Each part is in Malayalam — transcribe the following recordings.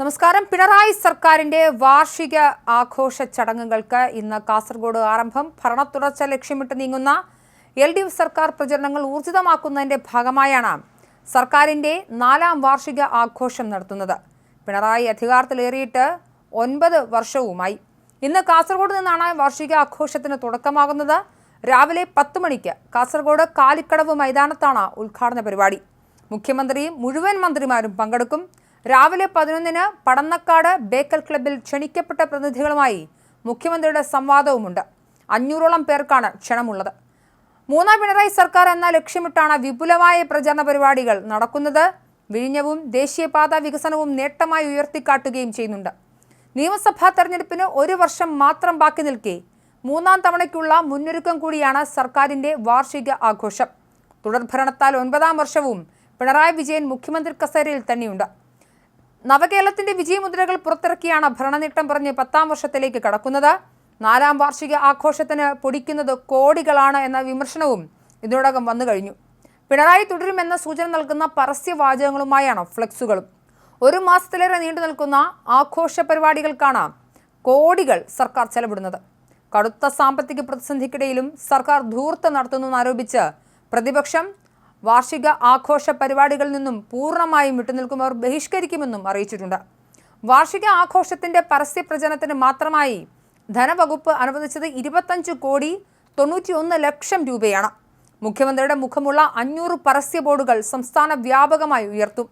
നമസ്കാരം. പിണറായി സർക്കാരിന്റെ വാർഷിക ആഘോഷ ചടങ്ങുകൾക്ക് ഇന്ന് കാസർഗോഡ് ആരംഭം. ഭരണ തുടർച്ച ലക്ഷ്യമിട്ട് നീങ്ങുന്ന എൽ ഡി എഫ് സർക്കാർ പ്രചരണങ്ങൾ ഊർജിതമാക്കുന്നതിന്റെ ഭാഗമായാണ് സർക്കാരിന്റെ നാലാം വാർഷിക ആഘോഷം നടത്തുന്നത്. പിണറായി അധികാരത്തിലേറിയിട്ട് ഒൻപത് വർഷവുമായി. ഇന്ന് കാസർഗോഡ് നിന്നാണ് വാർഷിക ആഘോഷത്തിന് തുടക്കമാകുന്നത്. രാവിലെ പത്ത് മണിക്ക് കാസർഗോഡ് കാലിക്കടവ് മൈതാനത്താണ് ഉദ്ഘാടന പരിപാടി. മുഖ്യമന്ത്രിയും മുഴുവൻ മന്ത്രിമാരും പങ്കെടുക്കും. രാവിലെ പതിനൊന്നിന് പടന്നക്കാട് ബേക്കൽ ക്ലബിൽ ക്ഷണിക്കപ്പെട്ട പ്രതിനിധികളുമായി മുഖ്യമന്ത്രിയുടെ സംവാദവുമുണ്ട്. അഞ്ഞൂറോളം പേർക്കാണ് ക്ഷണമുള്ളത്. മൂന്നാം പിണറായി സർക്കാർ എന്ന ലക്ഷ്യമിട്ടാണ് വിപുലമായ പ്രചരണ പരിപാടികൾ നടക്കുന്നത്. വിഴിഞ്ഞവും ദേശീയപാത വികസനവും നേട്ടമായി ഉയർത്തിക്കാട്ടുകയും ചെയ്യുന്നുണ്ട്. നിയമസഭാ തെരഞ്ഞെടുപ്പിന് ഒരു വർഷം മാത്രം ബാക്കി നിൽക്കെ മൂന്നാം തവണയ്ക്കുള്ള മുന്നൊരുക്കം കൂടിയാണ് സർക്കാരിന്റെ വാർഷിക ആഘോഷം. തുടർഭരണത്താൽ ഒൻപതാം വർഷവും പിണറായി വിജയൻ മുഖ്യമന്ത്രി കസേരയിൽ തന്നെയുണ്ട്. നവകേരളത്തിന്റെ വിജയമുദ്രകൾ പുറത്തിറക്കിയാണ് ഭരണനേട്ടം പറഞ്ഞ് പത്താം വർഷത്തിലേക്ക് കടക്കുന്നത്. നാലാം വാർഷിക ആഘോഷത്തിന് പൊടിക്കുന്നത് കോടികളാണ് എന്ന വിമർശനവും ഇതിനോടകം വന്നു കഴിഞ്ഞു. പിണറായി തുടരുമെന്ന സൂചന നൽകുന്ന പരസ്യവാചകങ്ങളുമായാണ് ഫ്ലെക്സുകളും. ഒരു മാസത്തിലേറെ നീണ്ടു നിൽക്കുന്ന ആഘോഷ പരിപാടികൾക്കാണ് കോടികൾ സർക്കാർ ചെലവിടുന്നത്. കടുത്ത സാമ്പത്തിക പ്രതിസന്ധിക്കിടയിലും സർക്കാർ ധൂർത്ത് നടത്തുന്നു എന്നാരോപിച്ച് പ്രതിപക്ഷം വാർഷിക ആഘോഷ പരിപാടികളിൽ നിന്നും പൂർണമായും വിട്ടുനിൽക്കുന്നവർ ബഹിഷ്കരിക്കുമെന്നും അറിയിച്ചിട്ടുണ്ട്. വാർഷിക ആഘോഷത്തിന്റെ പരസ്യ പ്രചരണത്തിന് മാത്രമായി ധനവകുപ്പ് അനുവദിച്ചത് ഇരുപത്തഞ്ച് കോടി തൊണ്ണൂറ്റിയൊന്ന് ലക്ഷം രൂപയാണ്. മുഖ്യമന്ത്രിയുടെ മുഖമുള്ള അഞ്ഞൂറ് പരസ്യ ബോർഡുകൾ സംസ്ഥാന വ്യാപകമായി ഉയർത്തും.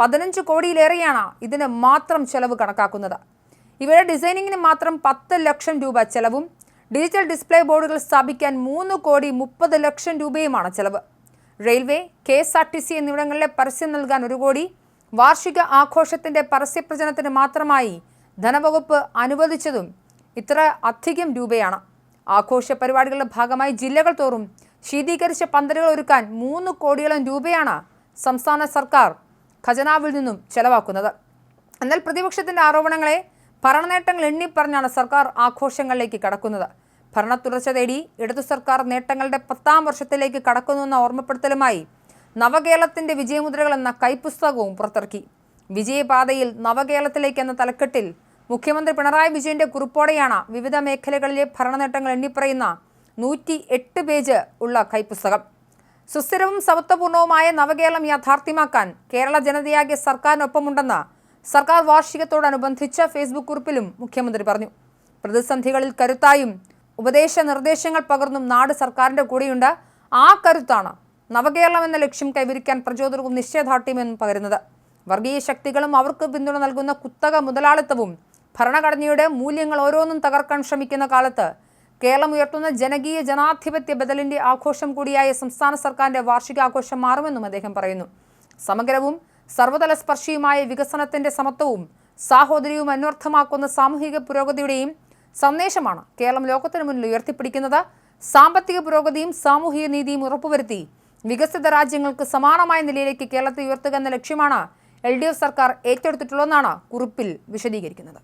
പതിനഞ്ച് കോടിയിലേറെയാണ് ഇതിന് മാത്രം ചെലവ് കണക്കാക്കുന്നത്. ഇവയുടെ ഡിസൈനിങ്ങിന് മാത്രം പത്ത് ലക്ഷം രൂപ ചെലവും ഡിജിറ്റൽ ഡിസ്പ്ലേ ബോർഡുകൾ സ്ഥാപിക്കാൻ മൂന്ന് കോടി മുപ്പത് ലക്ഷം രൂപയുമാണ് ചെലവ്. Railway K S R T C എന്നിവിടങ്ങളിലെ പരസ്യം നൽകാൻ ഒരു കോടി. വാർഷിക ആഘോഷത്തിന്റെ പരസ്യപ്രചരണത്തിന് മാത്രമായി ധനവകുപ്പ് അനുവദിച്ചതും ഇത്ര അധികം രൂപയാണ്. ആഘോഷ പരിപാടികളുടെ ഭാഗമായി ജില്ലകൾ തോറും ശീതീകരിച്ച പന്തലുകൾ ഒരുക്കാൻ മൂന്ന് കോടിയോളം രൂപയാണ് സംസ്ഥാന സർക്കാർ ഖജനാവിൽ നിന്നും ചെലവാക്കുന്നത്. എന്നാൽ പ്രതിപക്ഷത്തിന്റെ ആരോപണങ്ങളെ ഭരണനേട്ടങ്ങൾ എണ്ണിപ്പറഞ്ഞാണ് സർക്കാർ ആഘോഷങ്ങളിലേക്ക് കടക്കുന്നത്. ഭരണ തുടർച്ച തേടി ഇടതു സർക്കാർ നേട്ടങ്ങളുടെ പത്താം വർഷത്തിലേക്ക് കടക്കുന്നുവെന്ന ഓർമ്മപ്പെടുത്തലുമായി നവകേരളത്തിന്റെ വിജയമുദ്രകൾ എന്ന കൈപ്പുസ്തകവും പുറത്തിറക്കി. വിജയപാതയിൽ നവകേരളത്തിലേക്ക് എന്ന തലക്കെട്ടിൽ മുഖ്യമന്ത്രി പിണറായി വിജയന്റെ കുറിപ്പോടെയാണ് വിവിധ മേഖലകളിലെ ഭരണനേട്ടങ്ങൾ എണ്ണിപ്പറയുന്ന നൂറ്റി എട്ട് പേജ് ഉള്ള കൈപ്പുസ്തകം. സുസ്ഥിരവും സമത്വപൂർണവുമായ നവകേരളം യാഥാർത്ഥ്യമാക്കാൻ കേരള ജനതയാകെ സർക്കാരിനൊപ്പമുണ്ടെന്ന് സർക്കാർ വാർഷികത്തോടനുബന്ധിച്ച ഫേസ്ബുക്ക് കുറിപ്പിലും മുഖ്യമന്ത്രി പറഞ്ഞു. പ്രതിസന്ധികളിൽ കരുത്തായും ഉപദേശ നിർദ്ദേശങ്ങൾ പകർന്നും നാട് സർക്കാരിന്റെ കൂടെയുണ്ട്. ആ കരുത്താണ് നവകേരളം എന്ന ലക്ഷ്യം കൈവരിക്കാൻ പ്രചോദനവും നിശ്ചയദാർഢ്യമെന്നും പകരുന്നത്. വർഗീയ ശക്തികളും അവർക്ക് പിന്തുണ നൽകുന്ന കുത്തക മുതലാളിത്തവും ഭരണഘടനയുടെ മൂല്യങ്ങൾ ഓരോന്നും തകർക്കാൻ ശ്രമിക്കുന്ന കാലത്ത് കേരളം ഉയർത്തുന്ന ജനകീയ ജനാധിപത്യ ബദലിന്റെ ആഘോഷം കൂടിയായ സംസ്ഥാന സർക്കാരിന്റെ വാർഷികാഘോഷം മാറുമെന്നും അദ്ദേഹം പറയുന്നു. സമഗ്രവും സർവതല സ്പർശിയുമായ വികസനത്തിന്റെ സമത്വവും സാഹോദര്യവും അന്വർത്ഥമാക്കുന്ന സാമൂഹിക പുരോഗതിയുടെയും സന്ദേശമാണ്. കേരളം ലോകത്തിന് മുന്നിൽ ഉയർത്തിപ്പിടിക്കുന്നത് സാമ്പത്തിക പുരോഗതിയും സാമൂഹിക നീതിയും ഉറപ്പുവരുത്തി. വികസിത രാജ്യങ്ങൾക്ക് സമാനമായ നിലയിലേക്ക് കേരളത്തെ ഉയർത്തുക എന്ന ലക്ഷ്യമാണ് എൽ സർക്കാർ ഏറ്റെടുത്തിട്ടുള്ളതെന്നാണ് കുറിപ്പിൽ വിശദീകരിക്കുന്നത്.